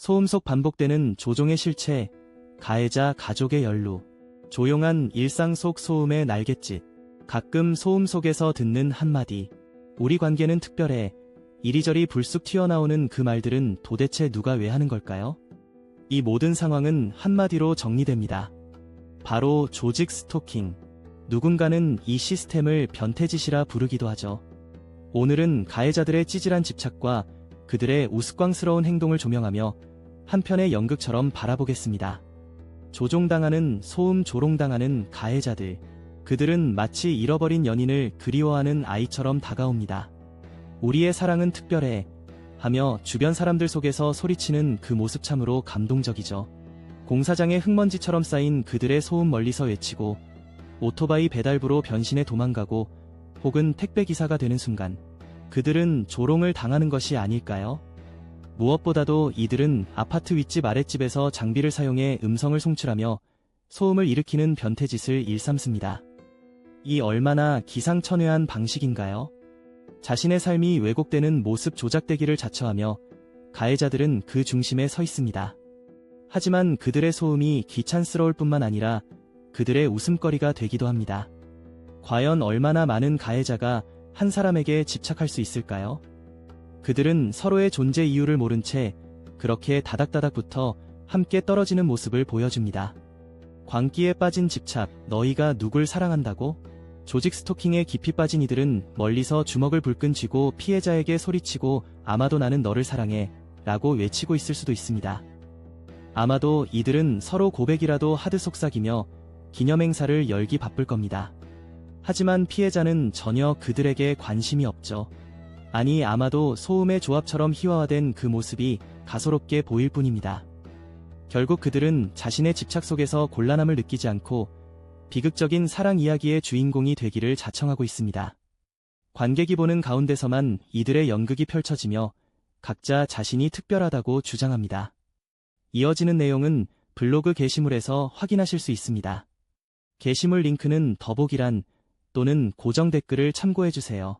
소음 속 반복되는 조종의 실체, 가해자 가족의 연루, 조용한 일상 속 소음의 날갯짓, 가끔 소음 속에서 듣는 한마디, 우리 관계는 특별해, 이리저리 불쑥 튀어나오는 그 말들은 도대체 누가 왜 하는 걸까요? 이 모든 상황은 한마디로 정리됩니다. 바로 조직 스토킹. 누군가는 이 시스템을 변태짓이라 부르기도 하죠. 오늘은 가해자들의 찌질한 집착과 그들의 우스꽝스러운 행동을 조명하며 한편의 연극처럼 바라보겠습니다. 조종당하는 소음 조롱당하는 가해자들. 그들은 마치 잃어버린 연인을 그리워하는 아이처럼 다가옵니다. 우리의 사랑은 특별해. 하며 주변 사람들 속에서 소리치는 그 모습 참으로 감동적이죠. 공사장의 흙먼지처럼 쌓인 그들의 소음 멀리서 외치고 오토바이 배달부로 변신해 도망가고 혹은 택배기사가 되는 순간 그들은 조롱을 당하는 것이 아닐까요? 무엇보다도 이들은 아파트 윗집 아랫집에서 장비를 사용해 음성을 송출하며 소음을 일으키는 변태짓을 일삼습니다. 이 얼마나 기상천외한 방식인가요? 자신의 삶이 왜곡되는 모습 조작되기를 자처하며 가해자들은 그 중심에 서 있습니다. 하지만 그들의 소음이 귀찬스러울 뿐만 아니라 그들의 웃음거리가 되기도 합니다. 과연 얼마나 많은 가해자가 한 사람에게 집착할 수 있을까요? 그들은 서로의 존재 이유를 모른 채 그렇게 다닥다닥 붙어 함께 떨어지는 모습을 보여줍니다. 광기에 빠진 집착, 너희가 누굴 사랑한다고? 조직 스토킹에 깊이 빠진 이들은 멀리서 주먹을 불끈 쥐고 피해자에게 소리치고 아마도 나는 너를 사랑해 라고 외치고 있을 수도 있습니다. 아마도 이들은 서로 고백이라도 하드 속삭이며 기념행사를 열기 바쁠 겁니다. 하지만 피해자는 전혀 그들에게 관심이 없죠. 아니 아마도 소음의 조합처럼 희화화된 그 모습이 가소롭게 보일 뿐입니다. 결국 그들은 자신의 집착 속에서 곤란함을 느끼지 않고 비극적인 사랑 이야기의 주인공이 되기를 자청하고 있습니다. 관객이 보는 가운데서만 이들의 연극이 펼쳐지며 각자 자신이 특별하다고 주장합니다. 이어지는 내용은 블로그 게시물에서 확인하실 수 있습니다. 게시물 링크는 더보기란 또는 고정 댓글을 참고해주세요.